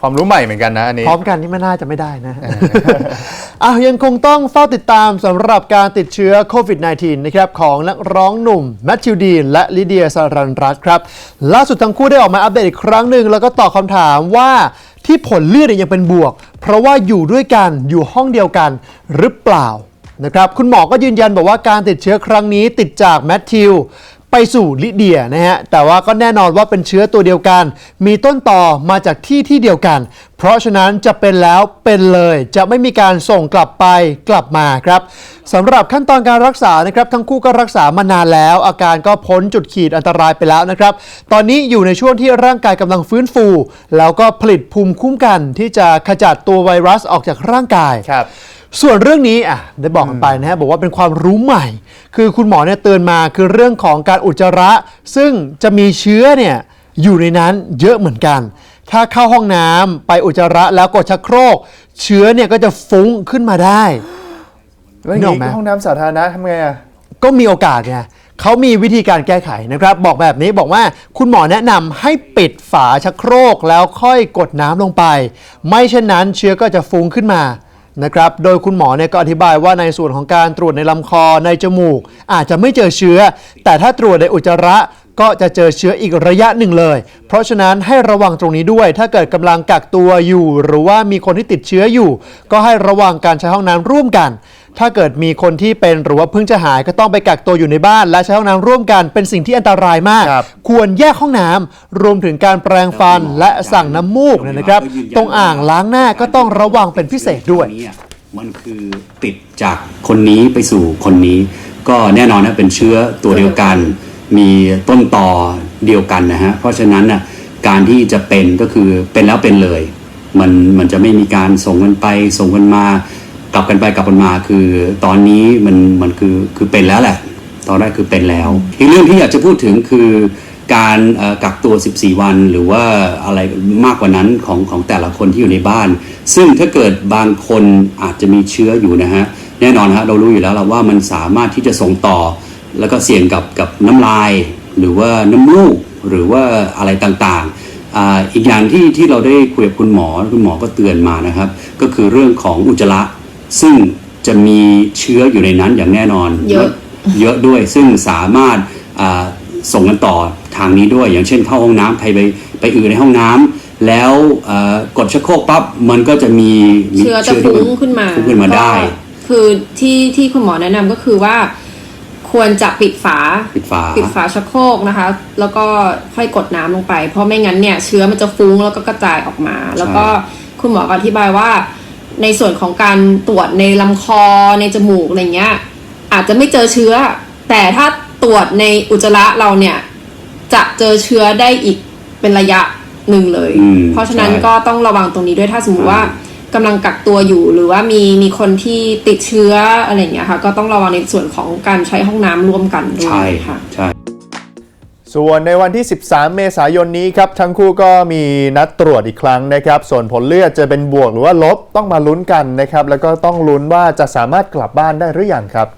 ความรู้ใหม่เหมือนกันนะอันนี้ พร้อมกันนี่ไม่น่าจะไม่ได้นะ อะยังคงต้องเฝ้าติดตามสำหรับการติดเชื้อโควิด -19 นะครับของนักร้องหนุ่มแมทธิวดีนและลิเดียสารันรัตน์ครับล่าสุดทั้งคู่ได้ออกมาอัปเดตอีกครั้งหนึ่งแล้วก็ตอบคำถามว่าที่ผลเลือดเนี่ยยังเป็นบวก เพราะว่าอยู่ด้วยกันอยู่ห้องเดียวกันหรือเปล่านะครับคุณหมอก็ยืนยันบอกว่าการติดเชื้อครั้งนี้ติดจากแมทธิว ไปสู่ลิเดียนะฮะ แต่ว่าก็แน่นอนว่าเป็นเชื้อตัวเดียวกัน มีต้นต่อมาจากที่ที่เดียวกัน เพราะฉะนั้นจะเป็นแล้วเป็นเลย จะไม่มีการส่งกลับไปกลับมาครับสำหรับขั้นตอนการรักษานะครับ ทั้งคู่ก็รักษามานานแล้ว อาการก็พ้นจุดขีดอันตรายไปแล้วนะครับ ตอนนี้อยู่ในช่วงที่ร่างกายกำลังฟื้นฟู แล้วก็ผลิตภูมิคุ้มกันที่จะขจัดตัวไวรัสออกจากร่างกายครับ ส่วนเรื่องนี้อะได้บอกกันไปนะฮะบอกว่าเป็นความรู้ใหม่ คือคุณหมอเนี่ยเตือนมาคือเรื่องของการอุจจาระ ซึ่งจะมีเชื้อเนี่ยอยู่ในนั้นเยอะเหมือนกัน ถ้าเข้าห้องน้ำไปอุจจาระแล้วกดชักโครก เชื้อเนี่ยก็จะฟุ้งขึ้นมาได้ แล้วอย่างนึกออกไหม นี้ห้องน้ำสาธารณะทำไงอะ ก็มีโอกาสไงเขามีวิธีการแก้ไขนะครับ บอกแบบนี้บอกว่าคุณหมอแนะนำให้ปิดฝาชักโครกแล้วค่อยกดน้ำลงไป ไม่เช่นนั้นเชื้อก็จะฟุ้งขึ้นมา นะครับ โดยคุณหมอเนี่ยก็อธิบายว่าในส่วนของการตรวจในลำคอในจมูก อาจจะไม่เจอเชื้อ แต่ถ้าตรวจในอุจจาระก็จะเจอเชื้ออีกระยะหนึ่งเลย เพราะฉะนั้นให้ระวังตรงนี้ด้วย ถ้าเกิดกำลังกักตัวอยู่ หรือว่ามีคนที่ติดเชื้ออยู่ ก็ให้ระวังการใช้ห้องน้ำร่วมกัน ถ้าเกิดมีคนที่เป็นหรือว่าเพิ่งจะหายก็ต้องไปกักตัวอยู่ในบ้าน และใช้ห้องน้ำร่วมกันเป็นสิ่งที่อันตรายมากครับควรแยกห้องน้ำรวมถึงการแปรงฟันและสั่งน้ำมูกเนี่ยนะครับ ตรงอ่างล้างหน้าก็ต้องระวังเป็นพิเศษด้วยเนี่ยมันคือติดจากคนนี้ไปสู่คนนี้ ก็แน่นอนนะเป็นเชื้อตัวเดียวกัน มีต้นต่อเดียวกันนะฮะเพราะฉะนั้นน่ะการที่จะเป็นก็คือเป็นแล้วเป็นเลย มันมันจะไม่มีการส่งกันไปส่งกันมา กลับกันไปกลับกันมาคือตอนนี้มันมันคือคือเป็นแล้วแหละ ตอนแรกคือเป็นแล้ว อีกเรื่องที่อยากจะพูดถึงคือการเอ่อกักตัว 14 วันหรือว่าอะไรมากกว่านั้นของของแต่ละคนที่อยู่ในบ้าน ซึ่งถ้าเกิดบางคนอาจจะมีเชื้ออยู่นะฮะ แน่นอนฮะเรารู้อยู่แล้วเราว่ามันสามารถที่จะส่งต่อ แล้วก็เสี่ยงกับกับน้ำลาย หรือว่าน้ำมูกหรือว่าอะไรต่างๆอ่าอีกอย่างที่ที่เราได้คุยกับคุณหมอคุณหมอก็เตือนมานะครับ ก็คือเรื่องของอุจจาระ ซึ่งจะมีเชื้ออยู่ในนั้นอย่างแน่นอน เยอะเยอะด้วยซึ่งสามารถอ่าส่งกันต่อทางนี้ด้วย อย่างเช่นเข้าห้องน้ำใครไปไปอือในห้องน้ำแล้วอ่ากดชักโครกปั๊บมันก็จะมีมีเชื้อจะที่ฟุ้มังขึ้นมาฟุ้งขึ้นมาได้ก็คือที่ที่คุณหมอแนะนำก็คือว่า ควรจะปิดฝาปิดฝาปิดฝาชักโครกนะคะ แล้วก็ค่อยกดน้ำลงไป เพราะไม่งั้นเนี่ยเชื้อมันจะฟุ้งแล้วก็กระจายออกมา แล้วก็คุณหมอก็อธิบายว่า ในส่วนของการตรวจในลำคอในจมูกอะไรเงี้ย อาจจะไม่เจอเชื้อ แต่ถ้าตรวจในอุจจาระเราเนี่ย จะเจอเชื้อได้อีกเป็นระยะหนึ่งเลย อืมเพราะฉะนั้นใช่ ก็ต้องระวังตรงนี้ด้วยถ้าสมมติว่ากำลังกักตัวอยู่หรือว่ามีมีคนที่ติดเชื้ออะไรอย่างเงี้ยค่ะ ก็ต้องระวังในส่วนของการใช้ห้องน้ำร่วมกันด้วใช่ยค่ะ ใช่ ส่วนในวันที่ 13 เมษายนนี้ครับ ทั้งคู่ก็มีนัดตรวจอีกครั้งนะครับ ส่วนผลเลือดจะเป็นบวกหรือว่าลบต้องมาลุ้นกันนะครับ แล้วก็ต้องลุ้นว่าจะสามารถกลับบ้านได้หรือยังครับ